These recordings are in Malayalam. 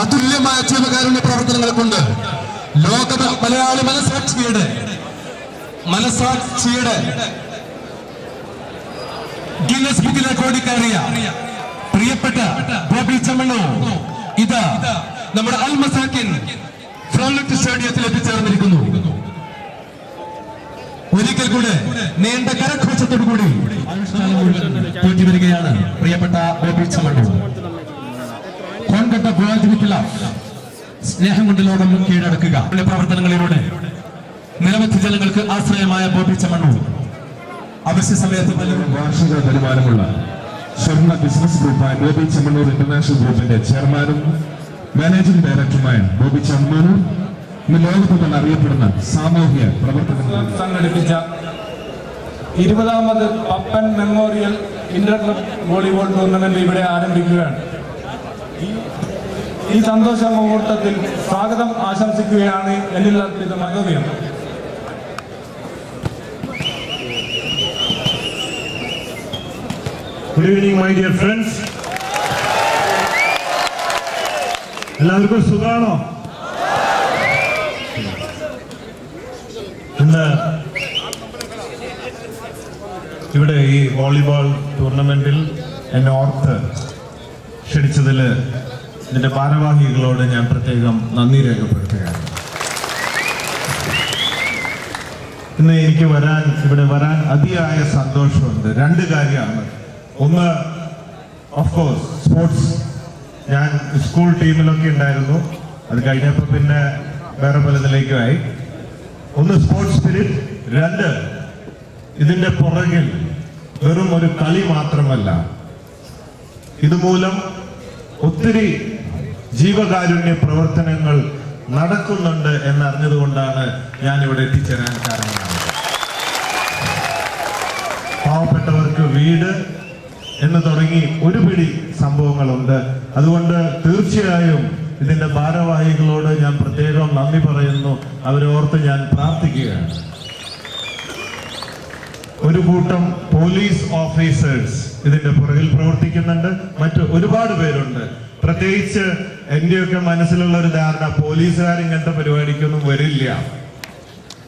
അതുല്യമായ ജീവകാരുണ്യ പ്രവർത്തനങ്ങൾ കൊണ്ട് ലോക മലയാളി മനസാക്ഷിയുടെ മനസാക്ഷിയുടെ ഗിന്നസ് ബുക്കിലെ ഓടിക്കയറിയ പ്രിയപ്പെട്ട ബോബി ചമ്മണ്ണു ഇത് നമ്മുടെ അൽമസാക്കിൻ ഫ്ലോലറ്റ് സ്റ്റേഡിയത്തിൽ എത്തിച്ചേർന്നിരിക്കുന്നു. ഒരിക്കൽ കൂടെ നീണ്ട കരഘോഷത്തോടു കൂടി അനുഷ്ഠാനം വരികയാണ് പ്രിയപ്പെട്ട ബോബി ചമ്മണ്ണു. കോൺകട്ട ഗോവാജിവിക്കില്ല സ്നേഹം കൊണ്ട് ലോകം കീഴടക്കുക. പ്രവർത്തനങ്ങളിലൂടെ നിരവധി ജനങ്ങൾക്ക് ആശ്രയമായ ബോബി മണ്ണു അവശ്യ സമയത്ത് വാർഷിക വരുമാനമുള്ള സ്വർണ ബിസിനസ് ഗ്രൂപ്പായ ബോബി ചെമ്മണ്ണൂർ ഇന്റർനാഷണൽ ഗ്രൂപ്പിന്റെ ചെയർമാനും മാനേജിംഗ് ഡയറക്ടറുമായ ബോബി ചെമ്മണ്ണൂർ ഇന്ന് ലോകത്ത് അറിയപ്പെടുന്ന സാമൂഹ്യ പ്രവർത്തകർ സംഘടിപ്പിച്ച ഇരുപതാമത് Pappan memorial inter volleyball tournament ഇവിടെ ആരംഭിക്കുകയാണ്. ഈ സന്തോഷ മുഹൂർത്തത്തിൽ സ്വാഗതം ആശംസിക്കുകയാണ് എന്നിൽ അർപ്പിത മകവ്യം. Good evening my dear friends എല്ലാവർക്കും സുഖാണോ ഇന്ന് ഇവിടെ ഈ വോളിബോൾ ടൂർണമെന്റിൽ എന്നെ ഓർത്ത് ക്ഷണിച്ചതിൽ ഇതിന്റെ ഭാരവാഹികളോട് ഞാൻ പ്രത്യേകം നന്ദി രേഖപ്പെടുത്തുകയാണ്. ഇന്ന് എനിക്ക് വരാൻ ഇവിടെ വരാൻ അതിയായ സന്തോഷമുണ്ട്. രണ്ട് കാര്യമാണ്. ഒന്ന് ഓഫ് കോഴ്സ് സ്പോർട്സ് ഞാൻ സ്കൂൾ ടീമിലൊക്കെ ഉണ്ടായിരുന്നു. അത് കഴിഞ്ഞപ്പോൾ പിന്നെ വേറെ പലതിലേക്കുമായി ഒന്ന് സ്പോർട്സ് സ്പിരിറ്റ് രണ്ട് ഇതിന്റെ പുറകിൽ വെറും ഒരു കളി മാത്രമല്ല. ഇതുമൂലം ഒത്തിരി ജീവകാരുണ്യ പ്രവർത്തനങ്ങൾ നടക്കുന്നുണ്ട് എന്നറിഞ്ഞതുകൊണ്ടാണ് ഞാൻ ഇവിടെ എത്തിച്ചേരാൻ കാരണമായത്. പാവപ്പെട്ടവർക്ക് വീട് എന്ന് തുടങ്ങി ഒരു പിടി സംഭവങ്ങളുണ്ട്. അതുകൊണ്ട് തീർച്ചയായും ഇതിന്റെ ഭാരവാഹികളോട് ഞാൻ പ്രത്യേകം നന്ദി പറയുന്നു. അവരോർത്ത് ഞാൻ പ്രാർത്ഥിക്കുകയാണ്. ഒരു കൂട്ടം പോലീസ് ഓഫീസേഴ്സ് ഇതിന്റെ പുറകിൽ പ്രവർത്തിക്കുന്നുണ്ട്. മറ്റ് ഒരുപാട് പേരുണ്ട്. പ്രത്യേകിച്ച് എന്റെയൊക്കെ മനസ്സിലുള്ള ഒരു ധാരണ പോലീസുകാർ ഇങ്ങനത്തെ പരിപാടിക്കൊന്നും വരില്ല.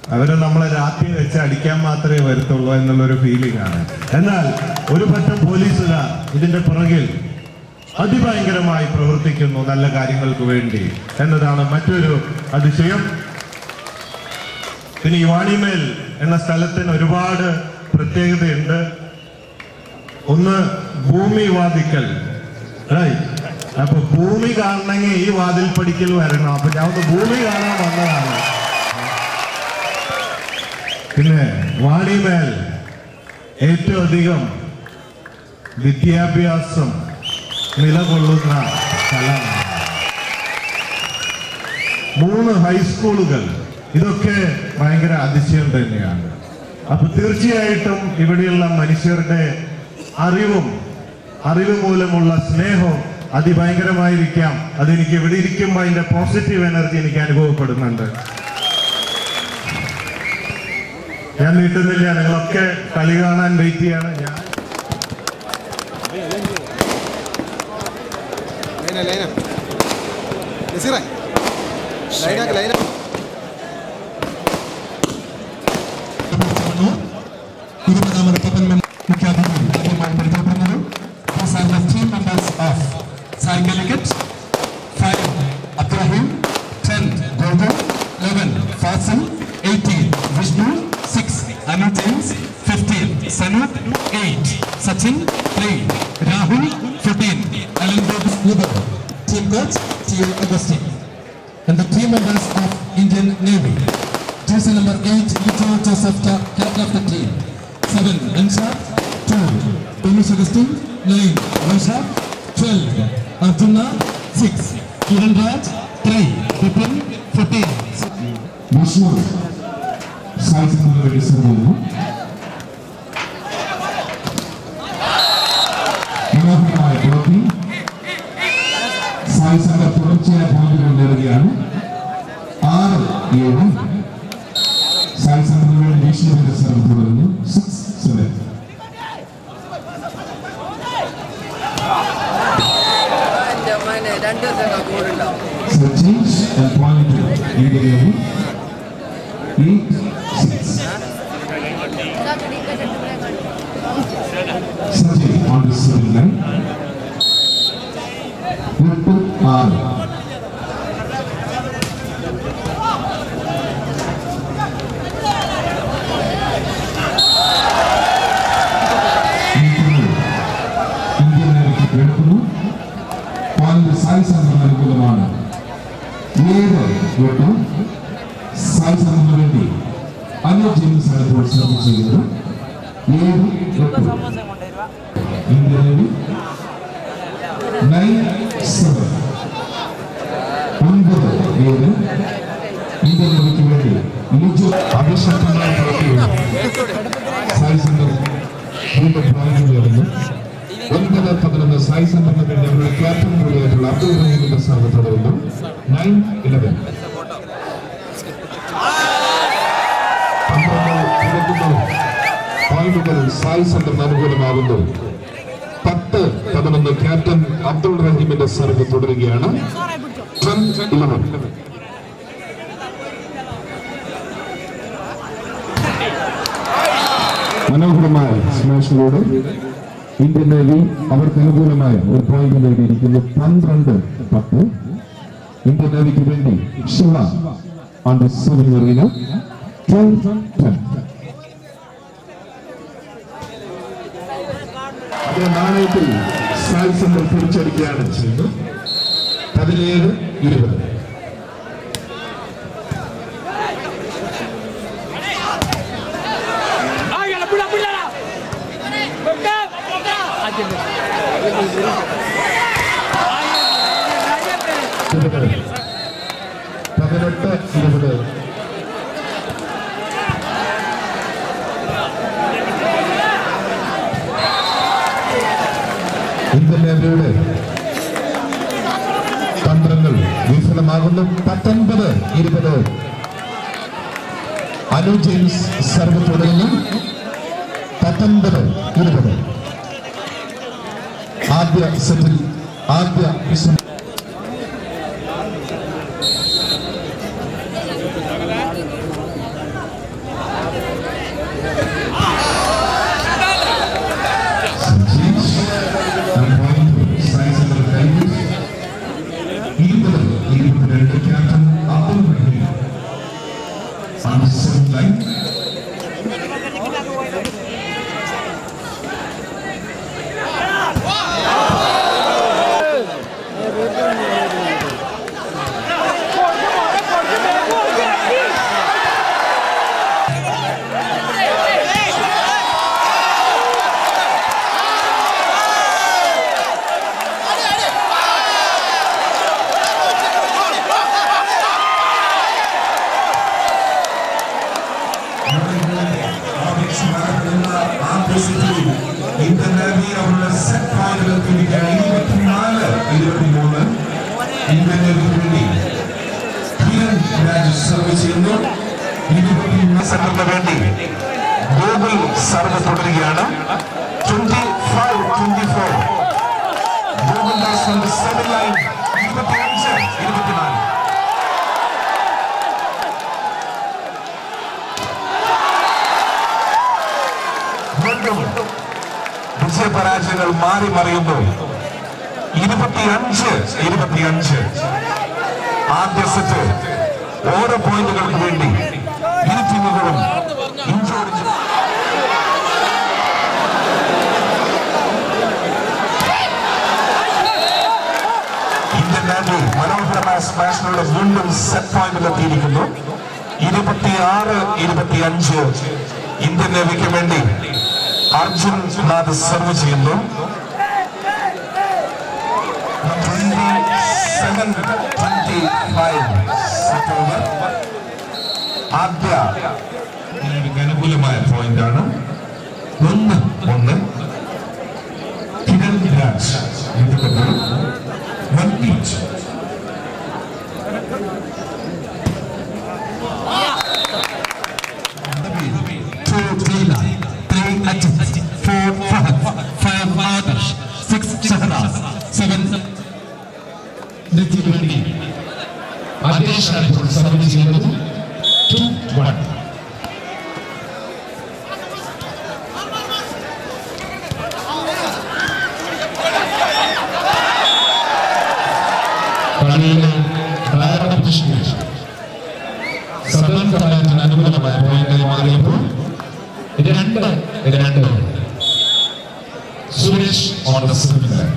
അവരെ നമ്മളെ രാത്രി വെച്ച് അടിക്കാൻ മാത്രമേ വരത്തുള്ളൂ എന്നുള്ളൊരു ഫീലിംഗ് ആണ്. എന്നാൽ ഒരു പറ്റം പോലീസുകാർ ഇതിന്റെ പുറകിൽ അതിഭയങ്കരമായി പ്രവർത്തിക്കുന്നു നല്ല കാര്യങ്ങൾക്ക് വേണ്ടി എന്നതാണ് മറ്റൊരു അതിശയം. പിന്നെ ഈ വാണിമേൽ എന്ന സ്ഥലത്തിന് ഒരുപാട് പ്രത്യേകതയുണ്ട്. ഒന്ന് ഭൂമി വാദിക്കൽ Right. അപ്പൊ ഭൂമി കാണണമെങ്കിൽ ഈ വാതിൽ പടിക്കൽ വരണം. അപ്പൊ ഞാൻ ഭൂമി കാണാൻ വന്നതാണ്. പിന്നെ വാണിമേൽ ഏറ്റവും അധികം വിദ്യാഭ്യാസം നിലകൊള്ളുന്ന സ്ഥലമാണ്. മൂന്ന് ഹൈസ്കൂളുകൾ ഇതൊക്കെ ഭയങ്കര അതിശയം തന്നെയാണ്. അപ്പൊ തീർച്ചയായിട്ടും ഇവിടെയുള്ള മനുഷ്യരുടെ അറിവും അറിവ് മൂലമുള്ള സ്നേഹവും അതിഭയങ്കരമായിരിക്കാം. അതെനിക്ക് ഇവിടെ ഇരിക്കുമ്പോൾ അതിന്റെ പോസിറ്റീവ് എനർജി എനിക്ക് അനുഭവപ്പെടുന്നുണ്ട്. ഞാൻ നീട്ടുന്നില്ല. നിങ്ങളൊക്കെ കളി കാണാൻ വെയിറ്റ് ചെയ്യാണ്. ഞാൻ ലൈന ലൈന. ലൈന. ഇരുപതാമത് മുഖ്യാതിഥി ആദ്യമായി പരിചയപ്പെടുന്നത്. Are the Calicut, 5 Abdurrahim, 10 Gogo, 11 Fasil, 18 Vishnu, 6 Anu James, 15 Sanoop, 8 Sachin, 3 Rahul, 14 Alan Bobis Uber, team coach T.O. Agustin. And the team members of Indian Navy. Jersey number 8, Lito Joseph, ca- captain of the team. 7, Anshat. 2, Thomas Augustine. 9, Vaishak. 12. Arjuna, 6. Kiran Raj, 3. Bipin, 14. Vishnu, Sai Sandra Reddy Sandhu. మనోహరమాయ పోటీ సాయి సంఘ തുടർച്ചയായ പോയിന്റുകൾ നേടുകയാണ് ആറ് ഏഴ് സായി സംഘങ്ങളുടെ ഭീഷണി തുടരുന്നു six seven Entendeu? E nine seven ഒൻപത് ഏഴ് ഇന്ത്യൻ നേവിക്ക് വേണ്ടി ലിജു അഭിഷക്തമായ പ്രവൃത്തിയുണ്ട് സായി സംഘം വീണ്ടും നേടുന്നു ഒൻപത് പതിനൊന്ന് സായി സംഘത്തിന് വേണ്ടി ക്യാപ്റ്റൻ കൂടിയായിട്ടുള്ള അബ്ദുൾ റഹീമിന്റെ സർവ തുടരുന്നു നയൻ ഇലവൻ പോയിന്റുകൾ സായി സെന്ററിന് അനുകൂലമാകുന്നു പത്ത് പതിനൊന്ന് ക്യാപ്റ്റൻ അബ്ദുൾ റഹീമിന്റെ സർവ് തുടരുകയാണ്. മനോഹരമായ സ്മാഷിലൂടെ ഇന്ത്യൻ നേവി അവർക്ക് അനുകൂലമായ ഒരു പോയിന്റ് നേടിയിരിക്കുന്നു. പന്ത്രണ്ട് പത്ത്. ഇന്ത്യൻ നേവിക്ക് വേണ്ടി Shiva the seven Erina twelve ten നാണയത്തിൽ സാൽ സെന്റർ തിരിച്ചടിക്കുകയാണ് ചെയ്യുന്നത് പതിനേഴ് ഇരുപത് ഇരുപത് പതിനെട്ട് ഇരുപത് ഇന്ത്യൻ നേവിയുടെ തന്ത്രങ്ങൾ വിഫലമാകുന്നു. പത്തൊൻപത് ഇരുപത്. അനു ജെയിംസ് സർവ് തുടങ്ങുന്നു പത്തൊൻപത് ഇരുപത്. ആദ്യ സെറ്റിൽ ആദ്യ വിശ്വ ഇന്ത്യൻ നേവി അവരുടെ സെറ്റ് പോയിന്റിലെത്തിയിരിക്കുകയാണ് ഇരുപത്തിനാല് ഇരുപത്തിമൂന്ന് ഇന്ത്യൻ നേവിക്ക് വേണ്ടി സർവ് ചെയ്യുന്നു സെന്ററിന് വേണ്ടി ഗൂഗിൾ സർവ് തുടരുകയാണ് twenty five twenty four seven line ഇരുപത്തിയഞ്ച് ഇരുപത്തിനാല് വീണ്ടും വിജയപരാജയങ്ങൾ മാറി മറിയുന്നു. ഇരുപത്തിയഞ്ച് ഇരുപത്തിയഞ്ച്. ആദ്യ സെറ്റ് ഓരോ പോയിന്റുകൾക്ക് വേണ്ടി ഇരു ടീമുകളും വീണ്ടും സെറ്റ് ഇരുപത്തിയഞ്ച് ഇന്ത്യൻ നേവിക്ക് വേണ്ടി അർജുൻ നാഥ് സെർവ് ചെയ്യുന്നു. ആദ്യ അനുകൂലമായ പോയിന്റാണ് ഒന്ന് ഒന്ന്. കിരൺ രാജ് ഇന്ത്യയ്ക്ക് മറിയിലെ രാധാകൃഷ്ണൻ സദൻ സമയത്തിന് അനുകൂലമായ പോയിന്റായി മാറിയപ്പോൾ രണ്ട് രണ്ട്. സുരേഷ് ഓൺ ദ സിമിലർ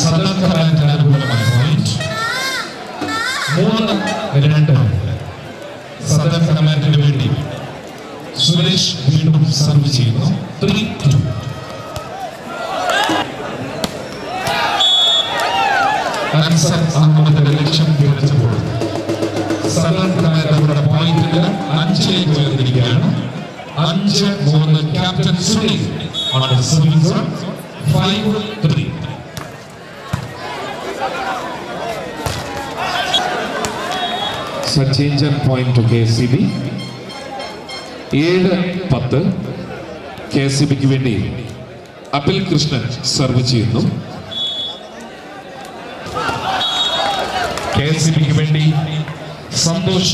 സദൻ സമയത്തിന് അനുകൂലമായ പോയിന്റ് മൂന്ന് രണ്ട്. സദൻ സമയത്തിന് വേണ്ടി സുരേഷ് വീണ്ടും സർവ് ചെയ്യുന്നു. On the. Five three. So change and point to KCB. ഏഴ് പത്ത് കെ സി ബിക്ക് വേണ്ടി അപിൽ കൃഷ്ണൻ സർവ് ചെയ്യുന്നു കെ സി ബിക്ക് വേണ്ടി സന്തോഷ്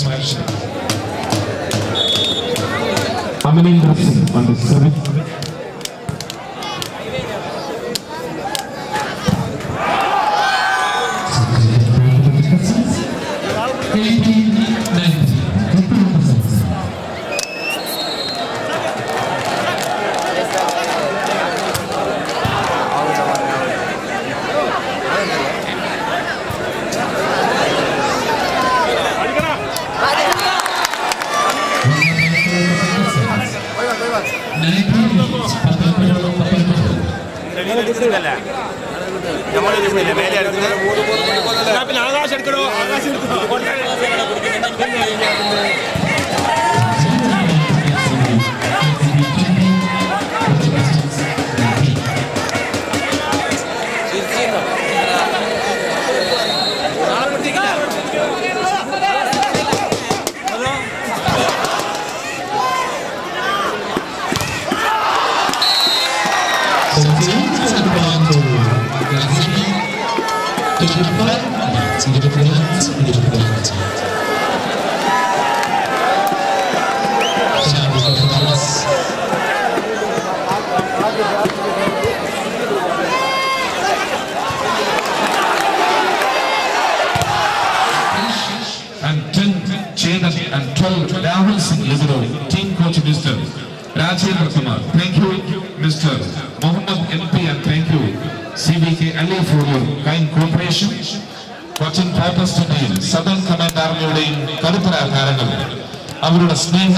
സിംഗ് പിന്നെ ആകാശം എടുക്കണോ ആകാശം and team coach Mr. Rajendra Kumar. Thank you, Mr. Mohammed MP, and thank you, CBK Ali, for your kind cooperation. Cochin ഫോട്ടോസ്റ്റിന്റെയും Sadan കമാൻഡാറിന്റെയും കരുത്തരാധാരങ്ങൾ അവരുടെ സ്നേഹ